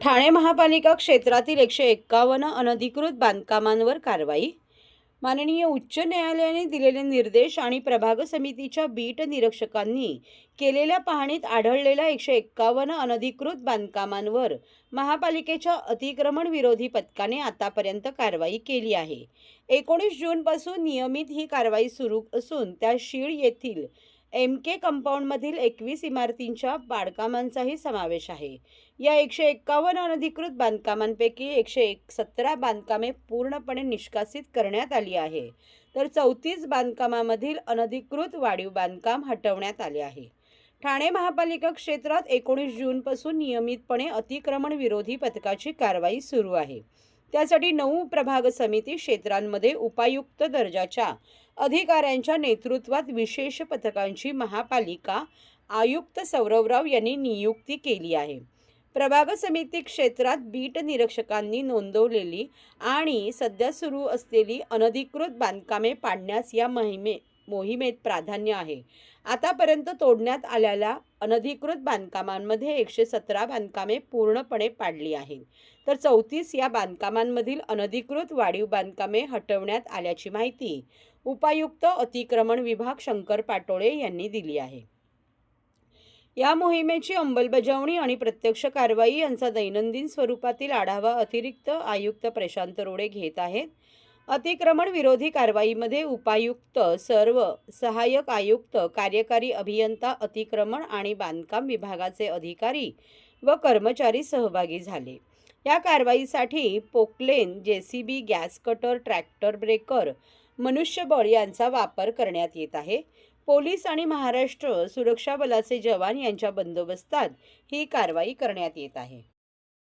ठाणे महापालिका क्षेत्रातील एकशे एक्कावन्न अनधिकृत बांधकामांवर कारवाई. माननीय उच्च न्यायालयाने दिलेले निर्देश आणि प्रभाग समितीच्या बीट निरीक्षकांनी केलेल्या पाहणीत आढळलेल्या एकशे एक्कावन्न अनधिकृत बांधकामांवर महापालिकेच्या अतिक्रमण विरोधी पथकाने आतापर्यंत कारवाई केली आहे. एकोणीस जूनपासून नियमित ही कारवाई सुरू असून त्या शीळ येथील एम के कंपाऊंडमधील एकवीस इमारतींच्या बांधकामांचाही समावेश आहे. या एकशे एक्कावन्न अनधिकृत बांधकामांपैकी एकशे एक सतरा बांधकामे पूर्णपणे निष्कासित करण्यात आली आहे. तर चौतीस बांधकामामधील अनधिकृत वाढीव बांधकाम हटवण्यात आले आहे. ठाणे महापालिका क्षेत्रात एकोणीस जूनपासून नियमितपणे अतिक्रमण विरोधी पथकाची कारवाई सुरू आहे. त्यासाठी नऊ प्रभाग समिती क्षेत्रांमध्ये उपायुक्त दर्जाच्या अधिकाऱ्यांच्या नेतृत्वात विशेष पथकांची महापालिका आयुक्त सौरवराव यांनी नियुक्ती केली आहे. प्रभाग समिती क्षेत्रात बीट निरीक्षकांनी नोंदवलेली आणि सध्या सुरू असलेली अनधिकृत बांधकामे पाडण्यास या मोहिमे मोहिमेत प्राधान्य आहे. आतापर्यंत तोडण्यात आलेल्या अनधिकृत बांधकामांमध्ये एकशे सतरा बांधकामे पूर्णपणे पाडली आहेत. तर चौतीस या बांधकामांमधील अनधिकृत वाढीव बांधकामे हटवण्यात आल्याची माहिती उपायुक्त अतिक्रमण विभाग शंकर पाटोळे यांनी दिली आहे. या मोहिमेची अंमलबजावणी आणि प्रत्यक्ष कारवाई यांचा दैनंदिन स्वरूपातील आढावा अतिरिक्त आयुक्त प्रशांत रोडे घेत आहेत. अतिक्रमण विरोधी कारवाईमध्ये उपायुक्त सर्व सहाय्यक आयुक्त कार्यकारी अभियंता अतिक्रमण आणि बांधकाम विभागाचे अधिकारी व कर्मचारी सहभागी झाले. या कारवाईसाठी Poclain JCB gas cutter tractor breaker मनुष्यबळ यांचा वापर करण्यात येत आहे. पोलीस आणि महाराष्ट्र सुरक्षा बलाचे जवान यांच्या बंदोबस्तात ही कारवाई करण्यात येत आहे.